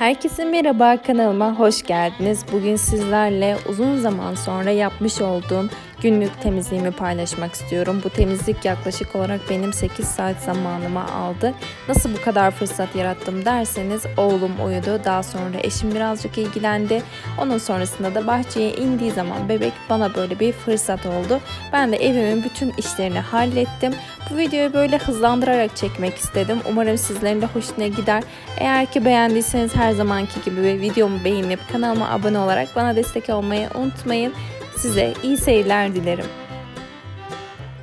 Herkese merhaba kanalıma hoş geldiniz. Bugün sizlerle uzun zaman sonra yapmış olduğum günlük temizliğimi paylaşmak istiyorum. Bu temizlik yaklaşık olarak benim 8 saat zamanımı aldı. Nasıl bu kadar fırsat yarattım derseniz oğlum uyudu. Daha sonra eşim birazcık ilgilendi. Onun sonrasında da bahçeye indiği zaman bebek bana böyle bir fırsat oldu. Ben de evimin bütün işlerini hallettim. Bu videoyu böyle hızlandırarak çekmek istedim. Umarım sizlerin de hoşuna gider. Eğer ki beğendiyseniz her zamanki gibi videomu beğenip kanalıma abone olarak bana destek olmayı unutmayın. Size iyi seyirler dilerim.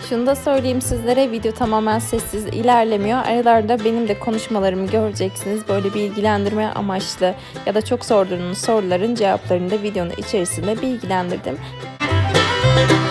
Şunu da söyleyeyim sizlere video tamamen sessiz ilerlemiyor. Aralarda benim de konuşmalarımı göreceksiniz. Böyle bilgilendirme amaçlı ya da çok sorduğunuz soruların cevaplarını da videonun içerisinde bilgilendirdim. ortalığı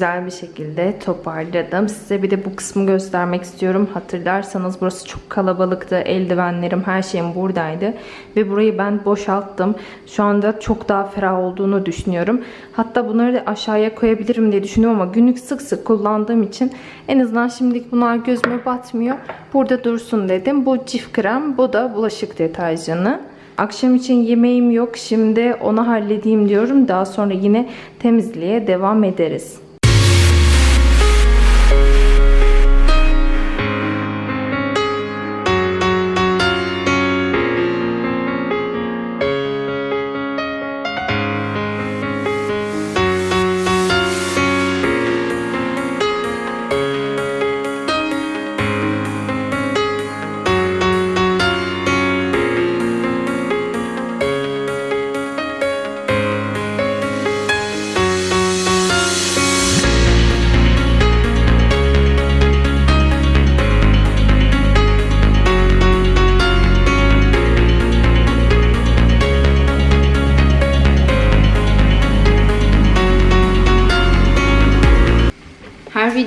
güzel bir şekilde toparladım. Size bir de bu kısmı göstermek istiyorum. Hatırlarsanız burası çok kalabalıktı. Eldivenlerim, her şeyim buradaydı. Ve burayı ben boşalttım. Şu anda çok daha ferah olduğunu düşünüyorum. Hatta bunları da aşağıya koyabilirim diye düşünüyorum ama günlük sık sık kullandığım için en azından şimdilik bunlar gözüme batmıyor. Burada dursun dedim. Bu cif krem, bu da bulaşık deterjanı. Akşam için yemeğim yok. Şimdi onu halledeyim diyorum. Daha sonra yine temizliğe devam ederiz.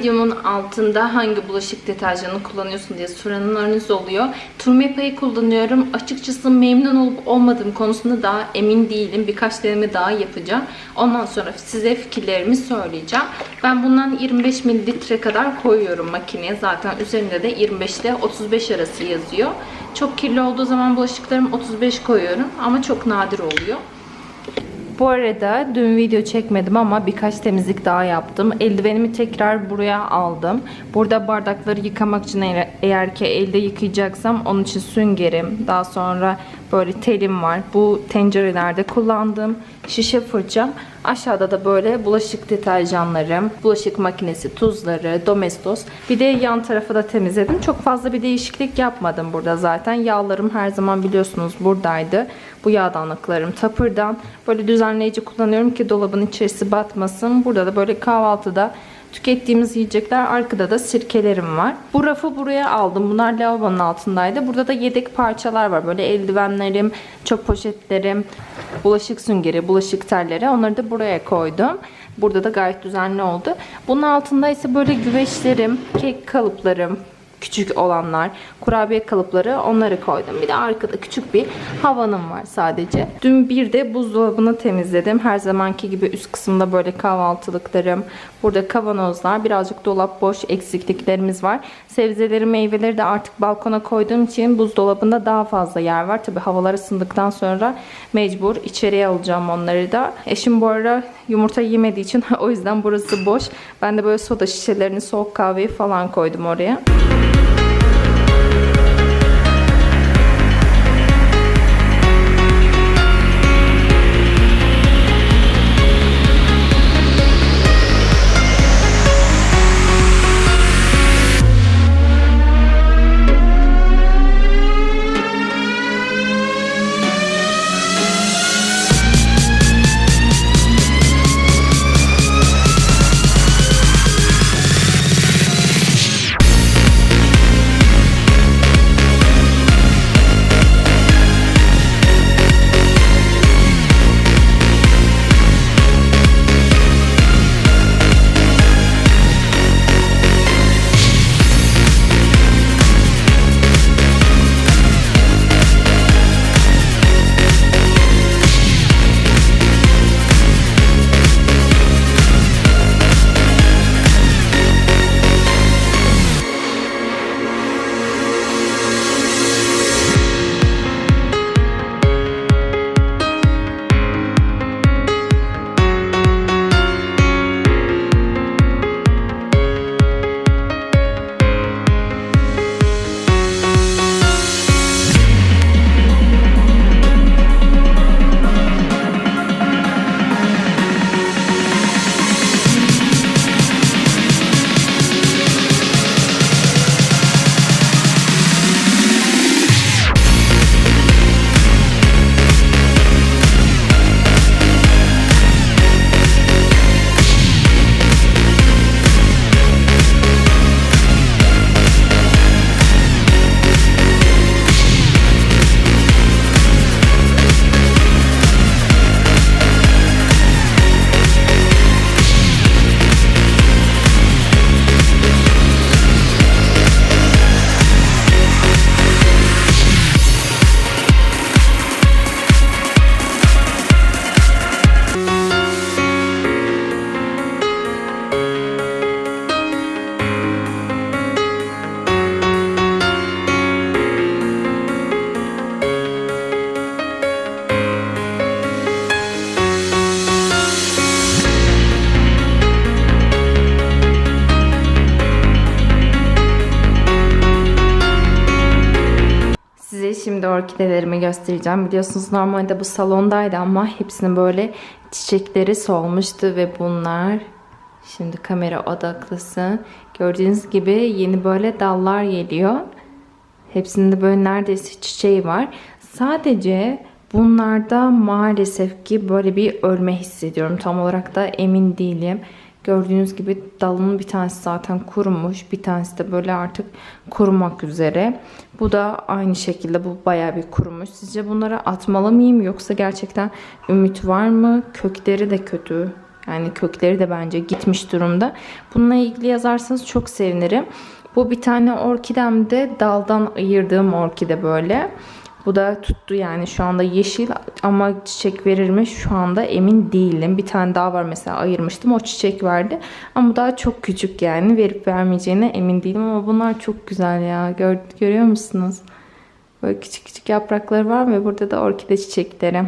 Videomun altında hangi bulaşık deterjanını kullanıyorsun diye soranlarınız oluyor. Turmepa'yı kullanıyorum. Açıkçası memnun olup olmadığım konusunda daha emin değilim. Birkaç deneme daha yapacağım. Ondan sonra size fikirlerimi söyleyeceğim. Ben bundan 25 mililitre kadar koyuyorum makineye. Zaten üzerinde de 25 ile 35 arası yazıyor. Çok kirli olduğu zaman bulaşıklarım 35 koyuyorum ama çok nadir oluyor. Bu arada dün video çekmedim ama birkaç temizlik daha yaptım. Eldivenimi tekrar buraya aldım. Burada bardakları yıkamak için eğer, ki elde yıkayacaksam onun için süngerim. Daha sonra böyle telim var. Bu tencerelerde kullandığım şişe fırçam. Aşağıda da böyle bulaşık deterjanlarım, bulaşık makinesi, tuzları, domestos. Bir de yan tarafı da temizledim. Çok fazla bir değişiklik yapmadım burada zaten. Yağlarım her zaman biliyorsunuz buradaydı. Bu yağdanlıklarım tapırdan. Böyle düzenleyici kullanıyorum ki dolabın içerisi batmasın. Burada da böyle kahvaltıda tükettiğimiz yiyecekler. Arkada da sirkelerim var. Bu rafı buraya aldım. Bunlar lavabonun altındaydı. Burada da yedek parçalar var. Böyle eldivenlerim, çöp poşetlerim, bulaşık süngeri, bulaşık telleri. Onları da buraya koydum. Burada da gayet düzenli oldu. Bunun altında ise böyle güveçlerim, kek kalıplarım, küçük olanlar, kurabiye kalıpları onları koydum. Bir de arkada küçük bir havanım var sadece. Dün bir de buzdolabını temizledim. Her zamanki gibi üst kısımda böyle kahvaltılıklarım, burada kavanozlar, birazcık dolap boş eksikliklerimiz var. Sebzeleri, meyveleri de artık balkona koyduğum için buzdolabında daha fazla yer var. Tabi havalar ısındıktan sonra mecbur içeriye alacağım onları da. Eşim bu ara yumurta yemediği için o yüzden burası boş. Ben de böyle soda şişelerini, soğuk kahveyi falan koydum oraya. Orkidelerimi göstereceğim. Biliyorsunuz normalde bu salondaydı ama hepsinin böyle çiçekleri solmuştu ve bunlar şimdi kamera odaklısın. Gördüğünüz gibi yeni böyle dallar geliyor. Hepsinde böyle neredeyse çiçeği var. Sadece bunlarda maalesef ki böyle bir ölme hissediyorum. Tam olarak da emin değilim. Gördüğünüz gibi dalının bir tanesi zaten kurumuş. Bir tanesi de böyle artık kurumak üzere. Bu da aynı şekilde bu baya bir kurumuş. Sizce bunları atmalı mıyım yoksa gerçekten ümit var mı? Kökleri de kötü. Yani kökleri de bence gitmiş durumda. Bununla ilgili yazarsanız çok sevinirim. Bu bir tane orkidem de daldan ayırdığım orkide böyle. Bu da tuttu yani şu anda yeşil ama çiçek verir mi şu anda emin değilim. Bir tane daha var mesela ayırmıştım o çiçek verdi. Ama daha çok küçük yani verip vermeyeceğine emin değilim ama bunlar çok güzel ya. Gör, görüyor musunuz? Böyle küçük küçük yaprakları var ve burada da orkide çiçekleri.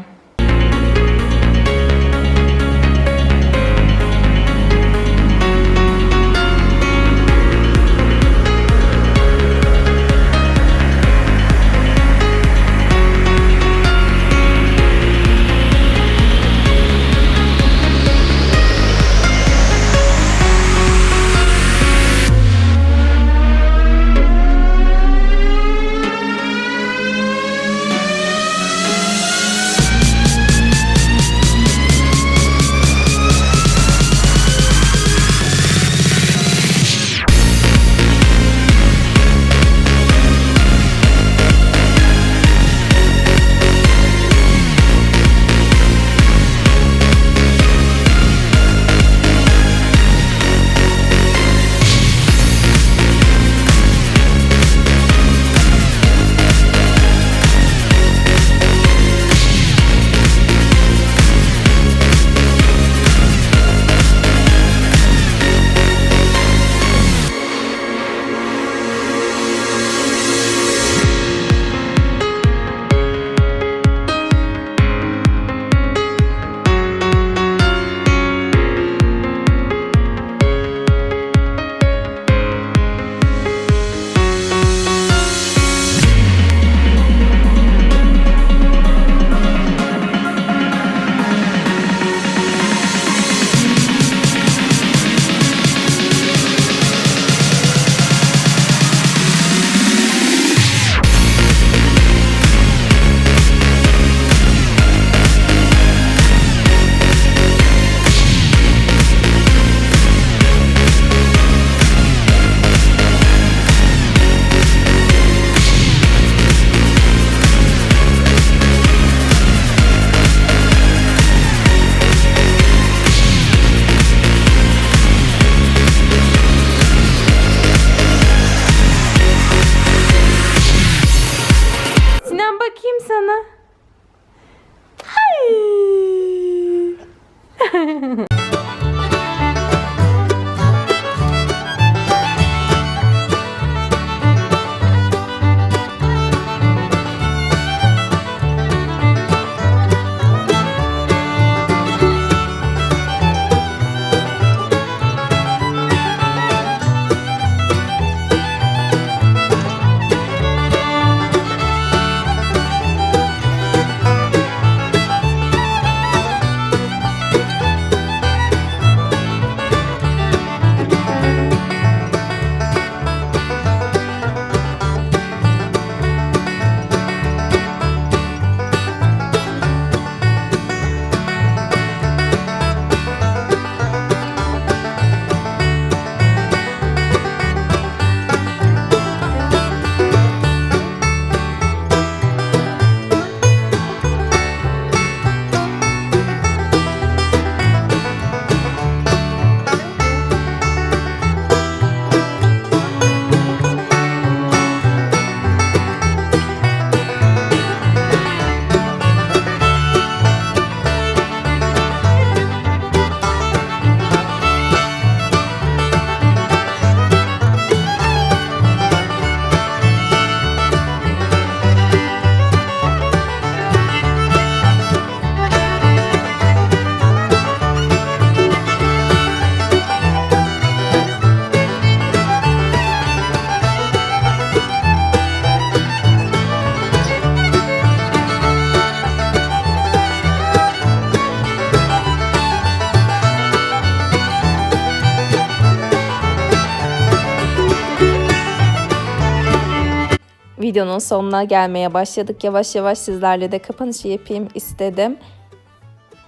Videonun sonuna gelmeye başladık. Yavaş yavaş sizlerle de kapanışı yapayım istedim.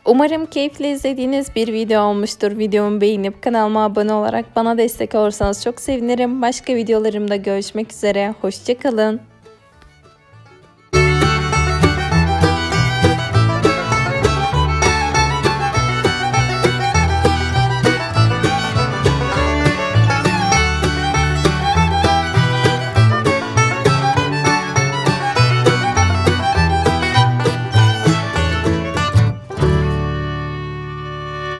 Umarım keyifli izlediğiniz bir video olmuştur. Videomu beğenip kanalıma abone olarak bana destek olursanız çok sevinirim. Başka videolarımda görüşmek üzere. Hoşçakalın.